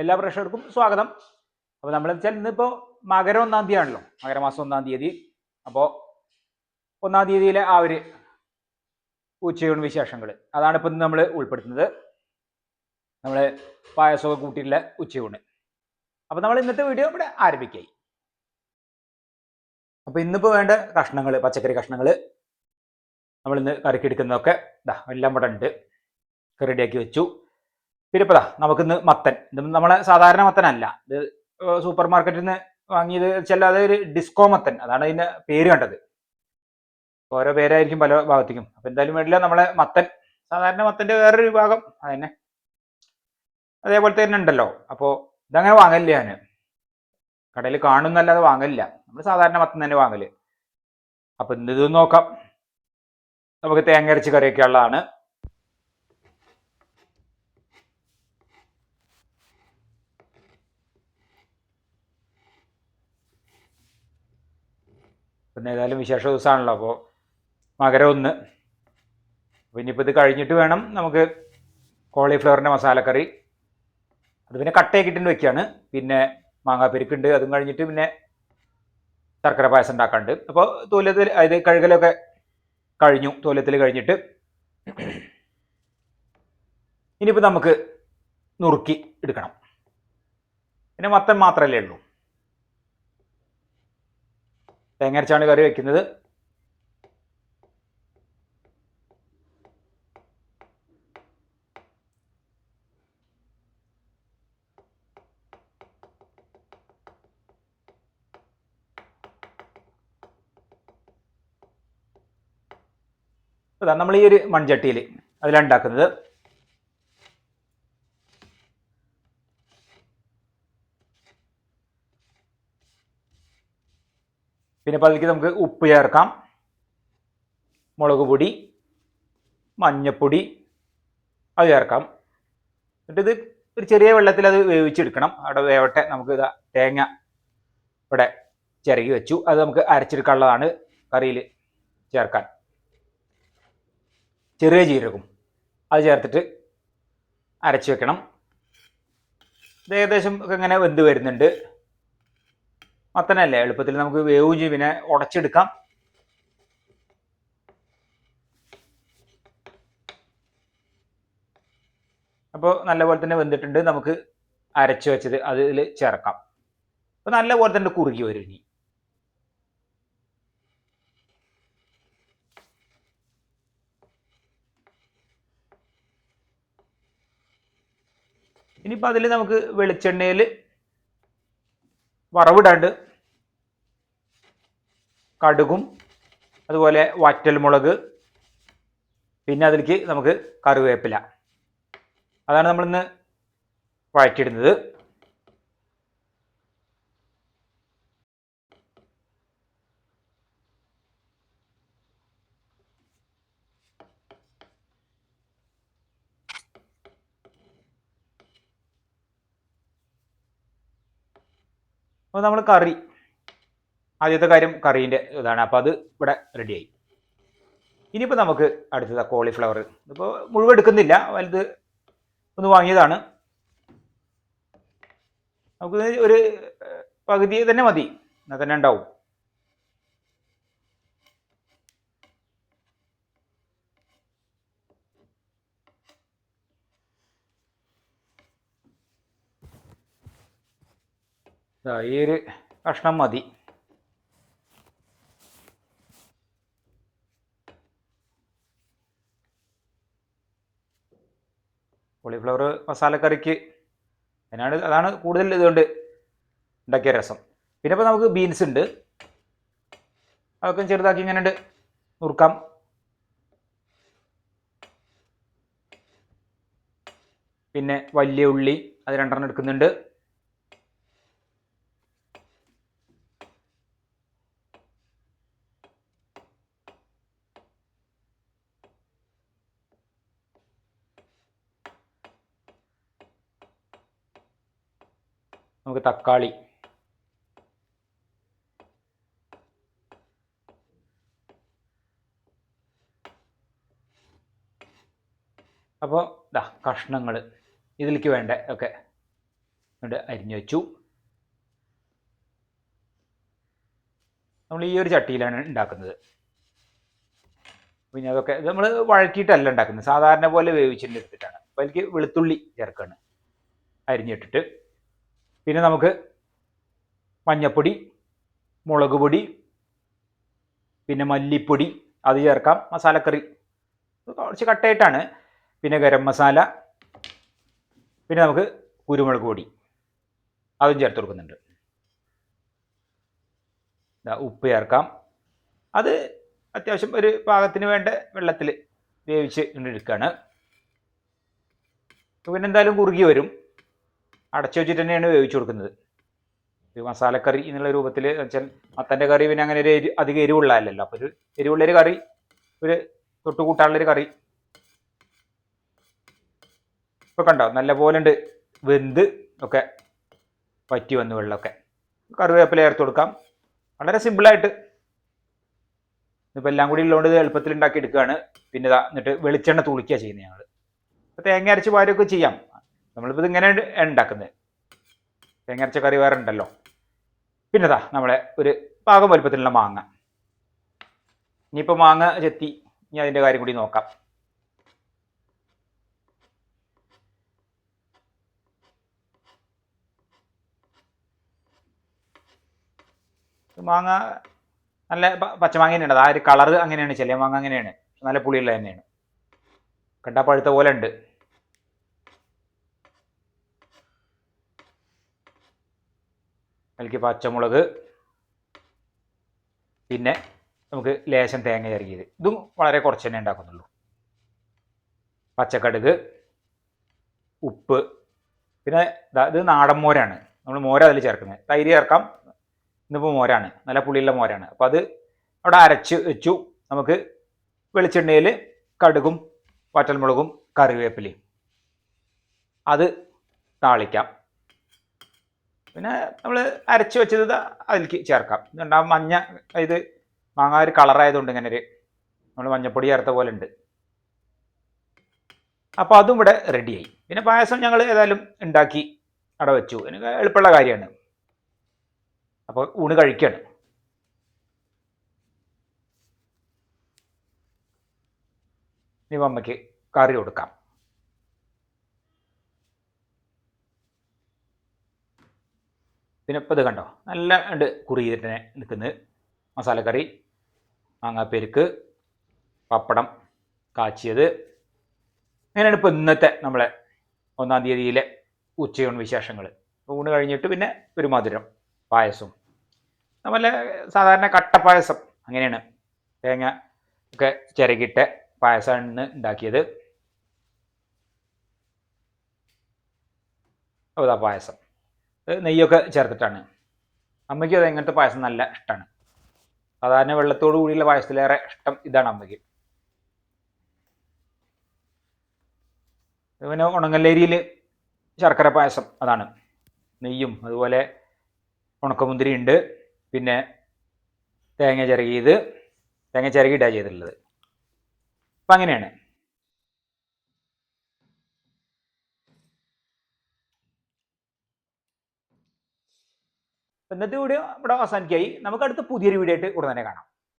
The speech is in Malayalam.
എല്ലാ പ്രേക്ഷകർക്കും സ്വാഗതം. അപ്പോൾ നമ്മൾ വെച്ചാൽ ഇന്നിപ്പോൾ മകരം ഒന്നാം തീയതി ആണല്ലോ മകരമാസം ഒന്നാം തീയതി. അപ്പോൾ ഒന്നാം തീയതിയിലെ ആ ഒരു ഉച്ചയൂണ് വിശേഷങ്ങൾ അതാണ് ഇപ്പം നമ്മൾ ഉൾപ്പെടുത്തുന്നത്. നമ്മൾ പായസമൊക്കെ കൂട്ടിയിട്ടുള്ള ഉച്ചയൂണ്. അപ്പോൾ നമ്മൾ ഇന്നത്തെ വീഡിയോ ഇവിടെ ആരംഭിക്കായി. അപ്പോൾ ഇന്നിപ്പോൾ വേണ്ട കഷ്ണങ്ങൾ പച്ചക്കറി കഷ്ണങ്ങൾ നമ്മൾ ഇന്ന് കറിക്ക് എടുക്കുന്നതൊക്കെ ഇതാ എല്ലാം ഇവിടെ ഉണ്ട് റെഡിയാക്കി വെച്ചു. ദാ നമുക്കിന്ന് മത്തൻ. ഇത് നമ്മളെ സാധാരണ മത്തനല്ല. ഇത് സൂപ്പർ മാർക്കറ്റിൽ നിന്ന് വാങ്ങിയത് വെച്ചാൽ അതൊരു ഡിസ്കോ മത്തൻ. അതാണ് അതിന്റെ പേര് കണ്ടത്. ഓരോ പേരായിരിക്കും പല ഭാഗത്തേക്കും. അപ്പം എന്തായാലും വേണ്ടില്ല നമ്മളെ മത്തൻ സാധാരണ മത്തന്റെ വേറൊരു വിഭാഗം അതന്നെ. അതേപോലത്തെ തന്നെ ഉണ്ടല്ലോ. അപ്പോൾ ഇതങ്ങനെ വാങ്ങലില്ല ഞാൻ കടയിൽ കാണുന്നല്ലാതെ വാങ്ങലില്ല. നമ്മൾ സാധാരണ മത്തൻ തന്നെ വാങ്ങൽ. അപ്പം ഇന്ന് ഇത് നോക്കാം. നമുക്ക് തേങ്ങ അരച്ച് കറിയൊക്കെ ഉള്ളതാണ്. പിന്നെ ഏതായാലും വിശേഷ ദിവസമാണല്ലോ അപ്പോൾ മകരം ഒന്ന്. അപ്പോൾ ഇനിയിപ്പോൾ ഇത് കഴിഞ്ഞിട്ട് വേണം നമുക്ക് കോളിഫ്ലവറിന്റെ മസാലക്കറി. അത് പിന്നെ കട്ടയാക്കിയിട്ടുണ്ട് വെക്കുകയാണ് പിന്നെ മാങ്ങാ മാങ്ങാപ്പെരുക്കുണ്ട് അതും കഴിഞ്ഞിട്ട് പിന്നെ ശർക്കര പായസം ഉണ്ടാക്കാണ്ട്. അപ്പോൾ തോലത്തിൽ അതായത് കഴുകലൊക്കെ കഴിഞ്ഞു തോലത്തിൽ കഴിഞ്ഞിട്ട് ഇനിയിപ്പോൾ നമുക്ക് നുറുക്കി എടുക്കണം. പിന്നെ മത്തൻ മാത്രമല്ലേ ഉള്ളൂ. തേങ്ങ അരച്ചാണ് കറി വെക്കുന്നത്. അതാണ് നമ്മൾ ഈ ഒരു മൺചട്ടിയിൽ അതിലാണ് പിന്നെ അതിലേക്ക് നമുക്ക് ഉപ്പ് ചേർക്കാം. മുളക് പൊടി മഞ്ഞപ്പൊടി അത് ചേർക്കാം. എന്നിട്ട് ഇത് ഒരു ചെറിയ വെള്ളത്തിൽ അത് വേവിച്ചെടുക്കണം. അവിടെ വേവട്ടെ നമുക്ക് ഇതാ തേങ്ങ ഇവിടെ ചിരകി വെച്ചു. അത് നമുക്ക് അരച്ചെടുക്കാനുള്ളതാണ് കറിയിൽ ചേർക്കാൻ. ചെറിയ ജീരകം അത് ചേർത്തിട്ട് അരച്ച് വെക്കണം. ഏകദേശം ഇങ്ങനെ വെന്ത് വരുന്നുണ്ട്. മത്തനല്ലേ എളുപ്പത്തിൽ നമുക്ക് വേവും പിന്നെ ഉടച്ചെടുക്കാം. അപ്പോൾ നല്ലപോലെ തന്നെ വെന്തിട്ടുണ്ട്. നമുക്ക് അരച്ച് വെച്ചത് അതിൽ ചേർക്കാം. അപ്പോൾ നല്ലപോലെ തന്നെ കുറുകി വരും ഇനി. ഇനിയിപ്പോൾ അതിൽ നമുക്ക് വെളിച്ചെണ്ണയിൽ വറവിടാണ്ട് കടുകും അതുപോലെ വറ്റൽമുളക് പിന്നെ അതിലേക്ക് നമുക്ക് കറിവേപ്പില. അതാണ് നമ്മളിന്ന് വഴറ്റിയിടുന്നത്. അപ്പോൾ നമ്മൾ കറി ആദ്യത്തെ കാര്യം കറീന്റെ ഇതാണ്. അപ്പോൾ അത് ഇവിടെ റെഡിയായി ഇനിയിപ്പോൾ നമുക്ക് അടുത്തത് കോളിഫ്ലവർ ഇപ്പോൾ മുഴുവൻ എടുക്കുന്നില്ല. വലുത് ഒന്ന് വാങ്ങിയതാണ്. നമുക്ക് ഒരു പകുതി തന്നെ മതി. എന്നാൽ തന്നെ ഉണ്ടാവും. ഈ ഒരു കഷ്ണം മതി. കോളിഫ്ലവർ മസാലക്കറിക്ക് അതിനാണ് അതാണ് കൂടുതൽ ഇതുകൊണ്ട് ഉണ്ടാക്കിയ രസം. പിന്നെ ഇപ്പോൾ നമുക്ക് ബീൻസ് ഉണ്ട്. അതൊക്കെ ചെറുതാക്കി ഇങ്ങനെ ഉണ്ട് നുറുക്കാം. പിന്നെ വലിയ ഉള്ളി അത് രണ്ടെണ്ണം എടുക്കുന്നുണ്ട്. നമുക്ക് തക്കാളി. അപ്പോൾ ഇതാ കഷ്ണങ്ങൾ ഇതിലേക്ക് വേണ്ട? ഒക്കെ എന്നിട്ട് അരിഞ്ഞു വെച്ചു. നമ്മൾ ഈ ഒരു ചട്ടിയിലാണ് ഉണ്ടാക്കുന്നത്. പിന്നെ അതൊക്കെ നമ്മൾ വഴറ്റിയിട്ടല്ല ഉണ്ടാക്കുന്നത്. സാധാരണ പോലെ വേവിച്ചിട്ട് എടുത്തിട്ടാണ്. അപ്പോൾ അതിലേക്ക് വെളുത്തുള്ളി ചേർക്കുകയാണ് അരിഞ്ഞിട്ടിട്ട്. പിന്നെ നമുക്ക് മഞ്ഞപ്പൊടി മുളക് പൊടി പിന്നെ മല്ലിപ്പൊടി അത് ചേർക്കാം. മസാലക്കറി കുറച്ച് കട്ടയായിട്ടാണ് പിന്നെ ഗരം മസാല പിന്നെ നമുക്ക് കുരുമുളക് പൊടി അതും ചേർത്ത് കൊടുക്കുന്നുണ്ട്. ഉപ്പ് ചേർക്കാം. അത് അത്യാവശ്യം ഒരു പാകത്തിന് വേണ്ട വെള്ളത്തിൽ വേവിച്ച് എടുക്കുകയാണ് പിന്നെ എന്തായാലും കുറുകി വരും. അടച്ചു വെച്ചിട്ട് തന്നെയാണ് വേവിച്ചു കൊടുക്കുന്നത്. ഇത് മസാലക്കറി എന്നുള്ള രൂപത്തിൽ വെച്ചാൽ മത്തന്റെ കറി പിന്നെ അങ്ങനെ ഒരു എരി അധികം എരിവുള്ളതല്ലല്ലോ. അപ്പോൾ ഒരു എരിവുള്ളൊരു കറി ഒരു തൊട്ട് കൂട്ടാനുള്ളൊരു കറി. ഇപ്പോൾ കണ്ടോ നല്ല പോലെ ഉണ്ട് വെന്ത് ഒക്കെ പറ്റി വന്ന് വെള്ളമൊക്കെ. കറിവേപ്പില ചേർത്ത് കൊടുക്കാം. വളരെ സിമ്പിളായിട്ട്. ഇപ്പോൾ എല്ലാം കൂടി ഉള്ളതുകൊണ്ട് ഇത് എളുപ്പത്തിൽ ഉണ്ടാക്കി എടുക്കുകയാണ്. പിന്നെ എന്നിട്ട് വെളിച്ചെണ്ണ തുളിക്കുക ചെയ്യുന്നത് ഞങ്ങൾ ഇപ്പോൾ തേങ്ങ അരച്ച് പാരൊക്കെ ചെയ്യാം. നമ്മളിപ്പോൾ ഇത് ഇങ്ങനെ ഉണ്ടാക്കുന്നത്. തേങ്ങരച്ച കറി വേറെ ഉണ്ടല്ലോ. പിന്നെതാ നമ്മളെ ഒരു പാകം വലുപ്പത്തിലുള്ള മാങ്ങ. ഇനിയിപ്പോൾ മാങ്ങ ചെത്തി ഇനി അതിന്റെ കാര്യം കൂടി നോക്കാം. മാങ്ങ നല്ല പച്ചമാങ്ങ തന്നെയാണ്. ആ ഒരു കളറ് അങ്ങനെയാണ്. ചെല്ലിയ മാങ്ങ അങ്ങനെയാണ്. നല്ല പുളിയുള്ള തന്നെയാണ്. കണ്ടാ പഴുത്ത പോലെ ഉണ്ട്. അതിലേക്ക് പച്ചമുളക് പിന്നെ നമുക്ക് ലേശം തേങ്ങ ചിരകിയത് ഇതും വളരെ കുറച്ച് തന്നെ ഉണ്ടാക്കുന്നുള്ളൂ. പച്ചക്കടുക് ഉപ്പ് പിന്നെ ഇത് നാടൻ മോരാണ്. നമ്മൾ മോര അതിൽ ചേർക്കുന്നത് തൈര് ചേർക്കാം. ഇന്നിപ്പോൾ മോരാണ്. നല്ല പുളിയുള്ള മോരാണ്. അപ്പോൾ അത് അവിടെ അരച്ച് വെച്ചു. നമുക്ക് വെളിച്ചെണ്ണയിൽ കടുകും വറ്റൽമുളകും കറിവേപ്പിലയും. അത് താളിക്കാം. പിന്നെ നമ്മൾ അരച്ച് വെച്ചത് അതിലേക്ക് ചേർക്കാം. ഇതുണ്ടാകും മഞ്ഞ ഇത് മാങ്ങ ഒരു കളറായതുകൊണ്ട് ഇങ്ങനെ ഒരു നമ്മൾ മഞ്ഞപ്പൊടി ചേർത്ത പോലെ ഉണ്ട്. അപ്പോൾ അതും ഇവിടെ റെഡിയായി പിന്നെ പായസം ഞങ്ങൾ ഏതായാലും ഉണ്ടാക്കി അവിടെ വെച്ചു. എനിക്ക് എളുപ്പമുള്ള കാര്യമാണ്. അപ്പോൾ ഊണ് കഴിക്കുകയാണ് ഇനി അമ്മയ്ക്ക് കറി കൊടുക്കാം. പിന്നെ ഇപ്പോൾ ഇത് കണ്ടോ? നല്ല ഉണ്ട് കുറി നിൽക്കുന്നത് മസാലക്കറി മാങ്ങാപ്പെരുക്ക് പപ്പടം കാച്ചിയത്. അങ്ങനെയാണ് ഇപ്പോൾ ഇന്നത്തെ നമ്മളെ ഒന്നാം തീയതിയിലെ ഉച്ചയൂണ് വിശേഷങ്ങൾ? ഊണ് കഴിഞ്ഞിട്ട് പിന്നെ ഒരു മധുരം പായസവും നമ്മളെ സാധാരണ കട്ടപ്പായസം അങ്ങനെയാണ്. തേങ്ങ ഒക്കെ ചിരകിട്ട് പായസമാണ് ഉണ്ടാക്കിയത്. അപ്പോൾ പായസം. നെയ്യൊക്കെ ചേർത്തിട്ടാണ്. അമ്മയ്ക്ക് അത് എങ്ങനത്തെ പായസം നല്ല ഇഷ്ടമാണ് സാധാരണ വെള്ളത്തോടു കൂടിയുള്ള പായസത്തിലേറെ ഇഷ്ടം ഇതാണ് അമ്മയ്ക്ക്. പിന്നെ ഉണങ്ങല്ലേരിയിൽ ശർക്കര പായസം അതാണ്. നെയ്യും അതുപോലെ ഉണക്കമുന്തിരി ഉണ്ട്. പിന്നെ തേങ്ങ ചിരകിയത് തേങ്ങ ചിരകിയിട്ടാണ് ചെയ്തിട്ടുള്ളത്. അപ്പം അങ്ങനെയാണ്. ഇന്നത്തെ വീഡിയോ ഇവിടെ അവസാനിക്കായി നമുക്ക് അടുത്ത പുതിയൊരു വീഡിയോ ആയിട്ട് ഉടനെ കാണാം.